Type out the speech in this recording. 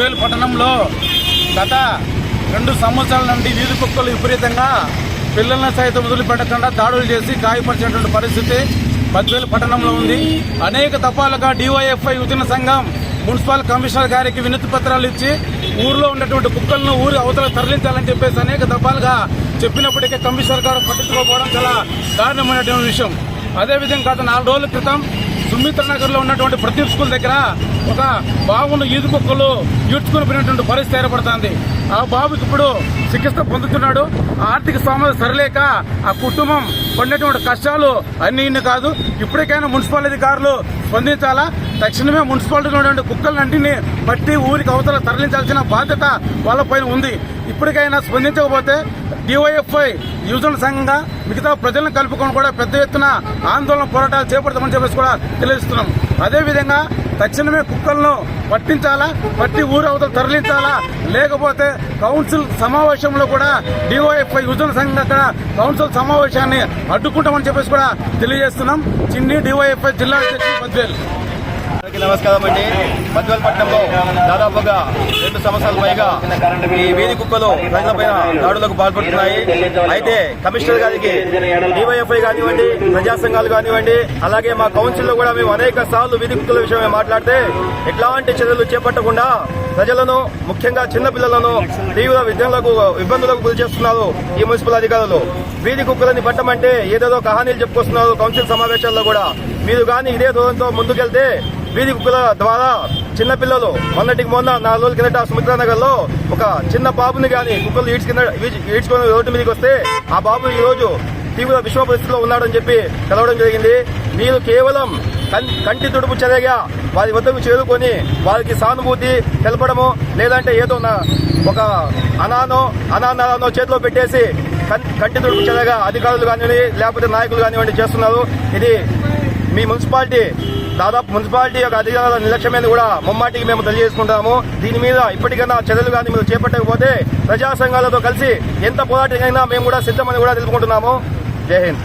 పట్టణంలో గత రెండు సంవత్సరాల నుండి వీధి కుక్కలు విపరీతంగా పిల్లలను సైతం వదిలిపెట్టకుండా దాడులు చేసి గాయపరిచినటువంటి పరిస్థితి బద్వేలు పట్టణంలో ఉంది. అనేక దఫాలుగా డివైఎఫ్ఐ యువజన సంఘం మున్సిపల్ కమిషనర్ గారికి వినతి పత్రాలు ఇచ్చి ఊర్లో ఉన్నటువంటి కుక్కలను ఊరి అవతల తరలించాలని చెప్పేసి అనేక దఫాలుగా చెప్పినప్పటికీ కమిషనర్ గారు పట్టించుకోకపోవడం చాలా దారుణమైనటువంటి విషయం. అదేవిధంగా గత నాలుగు రోజుల క్రితం సుమిత్రనగర్లో ఉన్నటువంటి ప్రతి స్కూల్ దగ్గర ఒక బాబును ఈదు కుక్కలు ఈడ్చుకుని పోయినటువంటి పరిస్థితి ఏర్పడుతుంది. ఆ బాబుకి ఇప్పుడు చికిత్స పొందుతున్నాడు. ఆర్థిక సమస్య సరిలేక ఆ కుటుంబం పడినటువంటి కష్టాలు అన్ని ఇన్ని కాదు. ఇప్పటికైనా మున్సిపాలిటీ అధికారులు స్పందించాలా? తక్షణమే మున్సిపాలిటీలో ఉన్నటువంటి కుక్కలన్నింటినీ పట్టి ఊరికి అవతల తరలించాల్సిన బాధ్యత వాళ్ళపైన ఉంది. ఇప్పటికైనా స్పందించకపోతే డివైఎఫ్ఐ యువజన సంఘంగా మిగతా ప్రజలను కలుపుకొని కూడా పెద్ద ఎత్తున ఆందోళన పోరాటాలు చేపడతామని చెప్పేసి కూడా తెలియజేస్తున్నాం. అదేవిధంగా తక్షణమే కుక్కలను పట్టించాలా పట్టి ఊరు అవతల తరలించాలా లేకపోతే కౌన్సిల్ సమావేశంలో కూడా డివైఎఫ్ఐ యువజన సంఘం అక్కడ కౌన్సిల్ సమావేశాన్ని అడ్డుకుంటామని చెప్పేసి కూడా తెలియజేస్తున్నాం. చిన్ని డివైఎఫ్ఐ జిల్లా అధ్యక్షుడు అందరికీ నమస్కారం అండి. బద్వేల్ పట్టణంలో దాదాపుగా రెండు సంవత్సరాల పైగా ఈ వీధి కుక్కలు ప్రజలపైన దాడులకు పాల్పడుతున్నాయి. అయితే కమిషనర్ గారికి డివైఎఫ్ఐ కానివ్వండి ప్రజా సంఘాలు కానివ్వండి అలాగే మా కౌన్సిల్లో కూడా మేము అనేక సార్లు వీధి కుక్కల విషయమే మాట్లాడితే ఎట్లాంటి చర్యలు చేపట్టకుండా ప్రజలను ముఖ్యంగా చిన్నపిల్లలను తీవ్ర విద్యలకు ఇబ్బందులకు గురి చేస్తున్నారు ఈ మున్సిపల్ అధికారులు. వీధి కుక్కలని పట్టమంటే ఏదేదో కహానీలు చెప్పుకొస్తున్నారు కౌన్సిల్ సమావేశాల్లో కూడా. మీరు కానీ ఇదే దూరంతో ముందుకెళ్తే వీధి కుక్కల ద్వారా చిన్నపిల్లలు మొన్నటికి మొన్న నాలుగు రోజుల కిందట సుమిత్రానగర్లో ఒక చిన్న బాబుని గాని కుక్కలు ఈడ్చుకున్న ఈడ్చుకుని రోడ్డు మీదకి వస్తే ఆ బాబు ఈ రోజు తీవ్ర విషమ పరిస్థితిలో ఉన్నాడని చెప్పి తెలవడం జరిగింది. మీరు కేవలం కంటి తుడుపు చర్యగా వారి వద్దకు చేరుకొని వారికి సానుభూతి తెలపడము లేదంటే ఏదో నా- ఒక అనానో అనానానో చేతిలో పెట్టేసి కంటి తుడుపు చర్యగా అధికారులు కానివ్వండి లేకపోతే నాయకులు కానివ్వండి చేస్తున్నారు. ఇది మీ మున్సిపాలిటీ దాదాపు మున్సిపాలిటీ యొక్క అధికారుల నిర్లక్ష్యమైన కూడా ముమ్మాటికి మేము తెలియజేసుకుంటాము. దీని మీద ఇప్పటికైనా చర్యలు కానీ మీరు చేపట్టకపోతే ప్రజా సంఘాలతో కలిసి ఎంత పోరాటమైనా మేము కూడా సిద్ధమని కూడా తెలుపుకుంటున్నాము. జై హింద్.